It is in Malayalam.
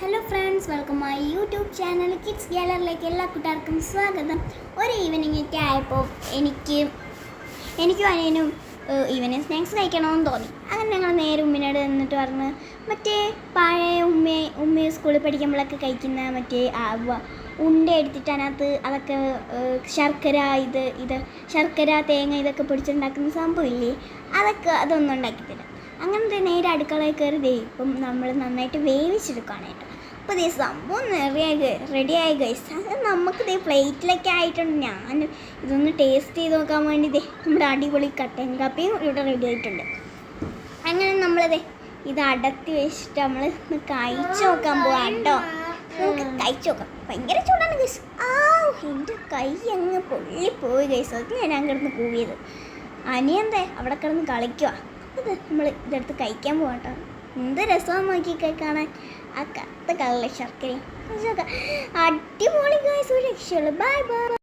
Hello friends welcome my YouTube channel kids ഗ്യാലറിലേക്ക് എല്ലാ കൂട്ടുകാർക്കും സ്വാഗതം. ഒരു ഈവനിങ് ഒക്കെ ആയപ്പോൾ എനിക്ക് എനിക്കും അനിയനും ഈവനിങ് സ്നാക്സ് കഴിക്കണമെന്ന് തോന്നി. അങ്ങനെ ഞങ്ങൾ നേരെ ഉമ്മിനോട് നിന്നിട്ട് പറഞ്ഞ് മറ്റേ പഴയ ഉമ്മ ഉമ്മ സ്കൂളിൽ പഠിക്കുമ്പോഴൊക്കെ കഴിക്കുന്ന മറ്റേ ഉണ്ട എടുത്തിട്ട് അതിനകത്ത് അതൊക്കെ ശർക്കര ഇത് ഇത് ശർക്കര തേങ്ങ ഇതൊക്കെ പൊടിച്ചുണ്ടാക്കുന്ന സംഭവമില്ലേ അതൊക്കെ അതൊന്നും ഉണ്ടാക്കിത്തരാം. അങ്ങനത്തെ നേരെ അടുക്കളയിൽ കയറി ദേ ഇപ്പം നമ്മൾ നന്നായിട്ട് വേവിച്ചെടുക്കുകയാണ് കേട്ടോ അപ്പോൾ ദേ സംഭവം നിറയെ റെഡിയായി ഗൈസ് അത് നമുക്ക് ദേ പ്ലേറ്റിലൊക്കെ ആയിട്ടുണ്ട്. ഞാൻ ഇതൊന്ന് ടേസ്റ്റ് ചെയ്ത് നോക്കാൻ വേണ്ടി ദേ നമ്മുടെ അടിപൊളി കട്ടൻ കാപ്പിയും ഇവിടെ റെഡി ആയിട്ടുണ്ട്. അങ്ങനെ നമ്മളിതേ ഇത് അടത്തി വെച്ചിട്ട് നമ്മൾ ഒന്ന് കഴിച്ചു നോക്കാൻ പോവാം കേട്ടോ നമുക്ക് കഴിച്ചു നോക്കാം. ഭയങ്കര ചൂടാണ് ഗൈസ് ആ എന്റെ കൈ അങ്ങ് പൊള്ളിപ്പോയി ഗൈസ് അത് ഞാൻ കിടന്ന് കൂവിയത്. അനിയന്തേ അവിടെ കിടന്ന് കളിക്കുക അത് നമ്മൾ ഇതെടുത്ത് കഴിക്കാൻ പോകട്ടോ. കേട്ടോ എന്ത് രസമാണ് നോക്കി കാണാൻ. ആ കത്ത കളറിലെ ശർക്കരയും. അടിപൊളി ഗൈസ് ഒരു രക്ഷയുള്ളൂ. Bye bye